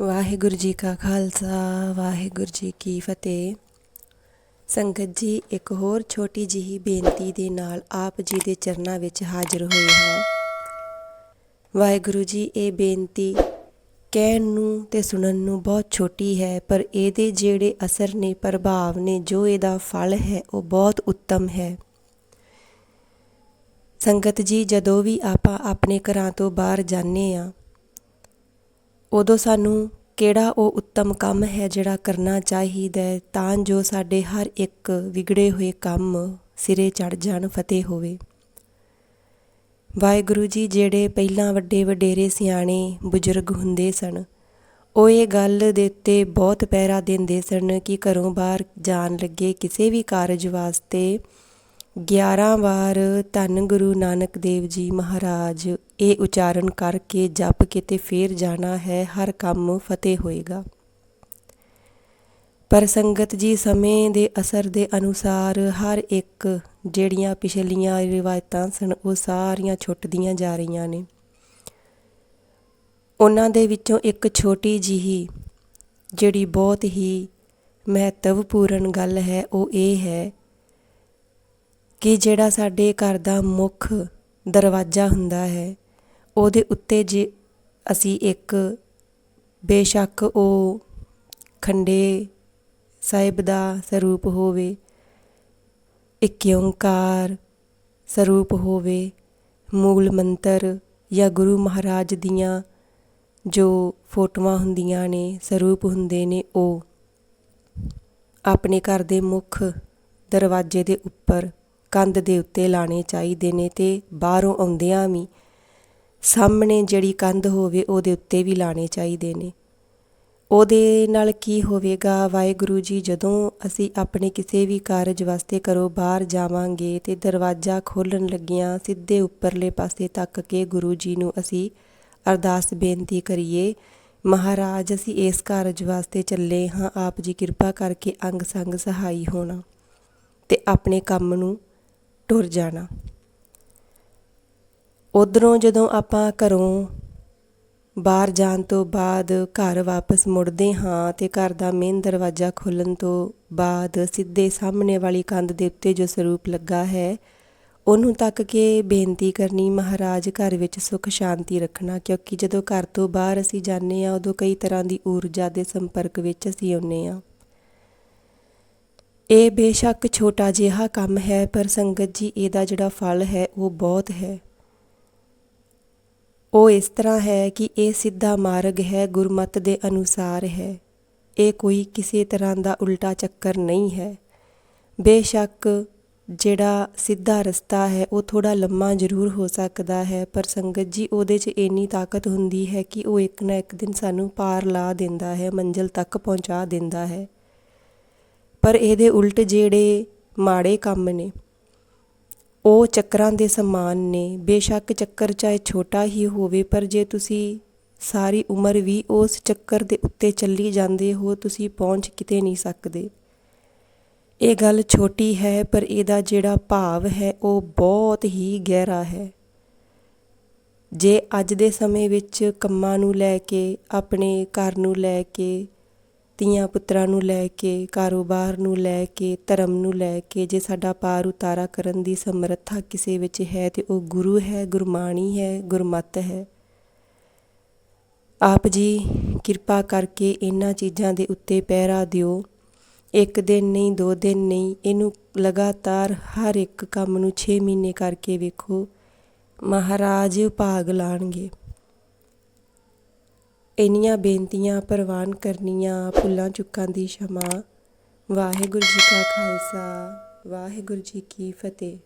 ਵਾਹਿਗੁਰੂ ਜੀ ਕਾ ਖਾਲਸਾ, ਵਾਹਿਗੁਰੂ ਜੀ ਕੀ ਫਤਿਹ। ਸੰਗਤ ਜੀ, ਇੱਕ ਹੋਰ ਛੋਟੀ ਜਿਹੀ ਬੇਨਤੀ ਦੇ ਨਾਲ ਆਪ ਜੀ ਦੇ ਚਰਨਾਂ ਵਿੱਚ ਹਾਜ਼ਰ ਹੋਏ ਹਾਂ। ਵਾਹਿਗੁਰੂ ਜੀ, ਇਹ ਬੇਨਤੀ ਕਹਿਣ ਨੂੰ ਤੇ ਸੁਣਨ ਨੂੰ ਬਹੁਤ ਛੋਟੀ ਹੈ, ਪਰ ਇਹਦੇ ਜਿਹੜੇ ਅਸਰ ਨੇ, ਪ੍ਰਭਾਵ ਨੇ, ਜੋ ਇਹਦਾ ਫਲ ਹੈ, ਉਹ ਬਹੁਤ ਉੱਤਮ ਹੈ। ਸੰਗਤ ਜੀ, ਜਦੋਂ ਵੀ ਆਪਾਂ ਆਪਣੇ ਘਰਾਂ ਤੋਂ ਬਾਹਰ ਜਾਂਦੇ ਆ ਉਦੋਂ ਸਾਨੂੰ ਕਿਹੜਾ ਉਹ ਉੱਤਮ ਕੰਮ ਹੈ ਜਿਹੜਾ ਕਰਨਾ ਚਾਹੀਦਾ ਤਾਂ ਜੋ ਸਾਡੇ ਹਰ ਇੱਕ ਵਿਗੜੇ ਹੋਏ ਕੰਮ ਸਿਰੇ ਚੜ ਜਾਣ, ਫਤਿਹ ਹੋਵੇ। ਵਾਹਿਗੁਰੂ ਜੀ, ਜਿਹੜੇ ਪਹਿਲਾਂ ਵੱਡੇ ਵਡੇਰੇ ਸਿਆਣੇ ਬਜ਼ੁਰਗ ਹੁੰਦੇ ਸਨ, ਉਹ ਇਹ ਗੱਲ ਦੇ ਉੱਤੇ ਬਹੁਤ ਪਹਿਰਾ ਦਿੰਦੇ ਸਨ ਕਿ ਘਰੋਂ ਬਾਹਰ ਜਾਣ ਲੱਗੇ ਕਿਸੇ ਵੀ ਕਾਰਜ ਵਾਸਤੇ 11 ਵਾਰ ਧੰਨ ਗੁਰੂ ਨਾਨਕ ਦੇਵ ਜੀ ਮਹਾਰਾਜ, ਇਹ ਉਚਾਰਨ ਕਰਕੇ ਜਪ ਕੇ ਤੇ ਫੇਰ ਜਾਣਾ ਹੈ, ਹਰ ਕੰਮ ਫਤਿਹ ਹੋਏਗਾ। ਪਰ ਸੰਗਤ ਜੀ ਸਮੇਂ ਦੇ ਅਸਰ ਦੇ ਅਨੁਸਾਰ ਹਰ ਇੱਕ ਜਿਹੜੀਆਂ ਪਿਛਲੀਆਂ ਰਿਵਾਇਤਾਂ ਸਨ, ਉਹ ਸਾਰੀਆਂ ਛੁੱਟਦੀਆਂ ਜਾ ਰਹੀਆਂ ਨੇ। ਉਹਨਾਂ ਦੇ ਵਿੱਚੋਂ ਇੱਕ ਛੋਟੀ ਜਿਹੀ, ਜਿਹੜੀ ਬਹੁਤ ਹੀ ਮਹੱਤਵਪੂਰਨ ਗੱਲ ਹੈ, ਉਹ ਇਹ ਹੈ ਕਿ ਜਿਹੜਾ ਸਾਡੇ ਘਰ ਦਾ ਮੁੱਖ ਦਰਵਾਜ਼ਾ ਹੁੰਦਾ ਹੈ, ਉਹਦੇ ਉੱਤੇ ਜੇ ਅਸੀਂ ਇੱਕ ਬੇਸ਼ੱਕ ਉਹ ਖੰਡੇ ਸਾਹਿਬ ਦਾ ਸਰੂਪ ਹੋਵੇ, ਇੱਕ ਓੰਕਾਰ ਸਰੂਪ ਹੋਵੇ, ਮੂਲ ਮੰਤਰ ਜਾਂ ਗੁਰੂ ਮਹਾਰਾਜ ਦੀਆਂ ਜੋ ਫੋਟੋਆਂ ਹੁੰਦੀਆਂ ਨੇ, ਸਰੂਪ ਹੁੰਦੇ ਨੇ, ਉਹ ਆਪਣੇ ਘਰ ਦੇ ਮੁੱਖ ਦਰਵਾਜ਼ੇ ਦੇ ਉੱਪਰ ਕੰਧ ਦੇ ਉੱਤੇ ਲਾਣੇ ਚਾਹੀਦੇ ਨੇ ਤੇ ਬਾਹਰੋਂ ਆਉਂਦਿਆਂ ਵੀ ਸਾਹਮਣੇ ਜਿਹੜੀ ਕੰਧ ਹੋਵੇ ਉਹਦੇ ਉੱਤੇ ਵੀ ਲਾਣੇ ਚਾਹੀਦੇ ਨੇ। ਉਹਦੇ ਨਾਲ ਕੀ ਹੋਵੇਗਾ? ਵਾਹਿਗੁਰੂ ਜੀ, ਜਦੋਂ ਅਸੀਂ ਆਪਣੇ ਕਿਸੇ ਵੀ ਕਾਰਜ ਵਾਸਤੇ ਕਰੋ ਬਾਹਰ ਜਾਵਾਂਗੇ ਤੇ ਦਰਵਾਜ਼ਾ ਖੋਲਣ ਲੱਗਿਆਂ ਸਿੱਧੇ ਉੱਪਰਲੇ ਪਾਸੇ ਤੱਕ ਕੇ ਗੁਰੂ ਜੀ ਨੂੰ ਅਸੀਂ ਅਰਦਾਸ ਬੇਨਤੀ ਕਰੀਏ, ਮਹਾਰਾਜ, ਅਸੀਂ ਇਸ ਕਾਰਜ ਵਾਸਤੇ ਚੱਲੇ ਹਾਂ। ਆਪ ਜੀ ਕਿਰਪਾ ਕਰਕੇ ਅੰਗ ਸੰਗ ਸਹਾਈ ਹੋਣਾ ਤੇ ਆਪਣੇ ਕੰਮ ਨੂੰ ਟੁਰ ਜਾਣਾ। ਉਧਰੋਂ ਜਦੋਂ ਆਪਾਂ ਘਰੋਂ ਬਾਹਰ ਜਾਣ ਤੋਂ ਬਾਅਦ ਘਰ ਵਾਪਸ ਮੁੜਦੇ ਹਾਂ ਤੇ ਘਰ ਦਾ ਮੇਨ ਦਰਵਾਜ਼ਾ ਖੋਲਣ ਤੋਂ ਬਾਅਦ ਸਿੱਧੇ ਸਾਹਮਣੇ ਵਾਲੀ ਕੰਧ ਦੇ ਉੱਤੇ ਜੋ ਸਰੂਪ ਲੱਗਾ ਹੈ, ਉਹਨੂੰ ਤੱਕ ਕੇ ਬੇਨਤੀ ਕਰਨੀ ਮਹਾਰਾਜ ਘਰ ਵਿੱਚ ਸੁਖ ਸ਼ਾਂਤੀ ਰੱਖਣਾ, ਕਿਉਂਕਿ ਜਦੋਂ ਘਰ ਤੋਂ ਬਾਹਰ ਅਸੀਂ ਜਾਂਦੇ ਆ ਉਦੋਂ ਕਈ ਤਰ੍ਹਾਂ ਦੀ ਊਰਜਾ ਦੇ ਸੰਪਰਕ ਵਿੱਚ ਅਸੀਂ ਆਉਂਦੇ ਆ ਇਹ ਬੇਸ਼ੱਕ ਛੋਟਾ ਜਿਹਾ ਕੰਮ ਹੈ, ਪਰ ਸੰਗਤ ਜੀ, ਇਹਦਾ ਜਿਹੜਾ ਫਲ ਹੈ, ਉਹ ਬਹੁਤ ਹੈ। ਉਹ ਇਸ ਤਰ੍ਹਾਂ ਹੈ ਕਿ ਇਹ ਸਿੱਧਾ ਮਾਰਗ ਹੈ, ਗੁਰਮਤ ਦੇ ਅਨੁਸਾਰ ਹੈ। ਇਹ ਕੋਈ ਕਿਸੇ ਤਰ੍ਹਾਂ ਦਾ ਉਲਟਾ ਚੱਕਰ ਨਹੀਂ ਹੈ। ਬੇਸ਼ੱਕ ਜਿਹੜਾ ਸਿੱਧਾ ਰਸਤਾ ਹੈ, ਉਹ ਥੋੜਾ ਲੰਮਾ ਜ਼ਰੂਰ ਹੋ ਸਕਦਾ ਹੈ, ਪਰ ਸੰਗਤ ਜੀ, ਉਹਦੇ 'ਚ ਇੰਨੀ ਤਾਕਤ ਹੁੰਦੀ ਹੈ ਕਿ ਉਹ ਇੱਕ ਨਾ ਇੱਕ ਦਿਨ ਸਾਨੂੰ ਪਾਰ ਲਾ ਦਿੰਦਾ ਹੈ, ਮੰਜ਼ਿਲ ਤੱਕ ਪਹੁੰਚਾ ਦਿੰਦਾ ਹੈ। ਪਰ ਇਹਦੇ ਉਲਟ ਜਿਹੜੇ ਮਾੜੇ ਕੰਮ ਨੇ, ਉਹ ਚੱਕਰਾਂ ਦੇ ਸਮਾਨ ਨੇ। ਬੇਸ਼ੱਕ ਚੱਕਰ ਚਾਹੇ ਛੋਟਾ ਹੀ ਹੋਵੇ, ਪਰ ਜੇ ਤੁਸੀਂ ਸਾਰੀ ਉਮਰ ਵੀ ਉਸ ਚੱਕਰ ਦੇ ਉੱਤੇ ਚੱਲੀ ਜਾਂਦੇ ਹੋ, ਤੁਸੀਂ ਪਹੁੰਚ ਕਿਤੇ ਨਹੀਂ ਸਕਦੇ। ਇਹ ਗੱਲ ਛੋਟੀ ਹੈ, ਪਰ ਇਹਦਾ ਜਿਹੜਾ ਭਾਵ ਹੈ, ਉਹ ਬਹੁਤ ਹੀ ਗਹਿਰਾ ਹੈ। ਜੇ ਅੱਜ ਦੇ ਸਮੇਂ ਵਿੱਚ ਕੰਮਾਂ ਨੂੰ ਲੈ ਕੇ, ਆਪਣੇ ਘਰ ਨੂੰ ਲੈ ਕੇ ਧੀਆਂ ਪੁੱਤਰਾਂ ਨੂੰ ਲੈ ਕੇ, ਕਾਰੋਬਾਰ ਨੂੰ ਲੈ ਕੇ, ਧਰਮ ਨੂੰ ਲੈ ਕੇ ਜੇ ਸਾਡਾ ਪਾਰ ਉਤਾਰਾ ਕਰਨ ਦੀ ਸਮਰੱਥਾ ਕਿਸੇ ਵਿੱਚ ਹੈ ਤੇ ਉਹ ਗੁਰੂ ਹੈ, ਗੁਰਮਾਣੀ ਹੈ, ਗੁਰਮਤ ਹੈ। ਆਪ ਜੀ ਕਿਰਪਾ ਕਰਕੇ ਇਹਨਾਂ ਚੀਜ਼ਾਂ ਦੇ ਉੱਤੇ ਪਹਿਰਾ ਦਿਓ। ਇੱਕ ਦਿਨ ਨਹੀਂ, ਦੋ ਦਿਨ ਨਹੀਂ, ਇਹਨੂੰ ਲਗਾਤਾਰ ਹਰ ਇੱਕ ਕੰਮ ਨੂੰ 6 ਮਹੀਨੇ ਕਰਕੇ ਵੇਖੋ। ਮਹਾਰਾਜ ਭਾਗ ਲਾਣਗੇ। ਇੰਨੀਆਂ ਬੇਨਤੀਆਂ, ਪ੍ਰਵਾਨ ਕਰਨੀਆਂ ਭੁੱਲਾਂ ਚੁੱਕਾਂ ਦੀ ਸ਼ਮਾ। ਵਾਹਿਗੁਰੂ ਜੀ ਕਾ ਖਾਲਸਾ, ਵਾਹਿਗੁਰੂ ਜੀ ਕੀ ਫਤਿਹ।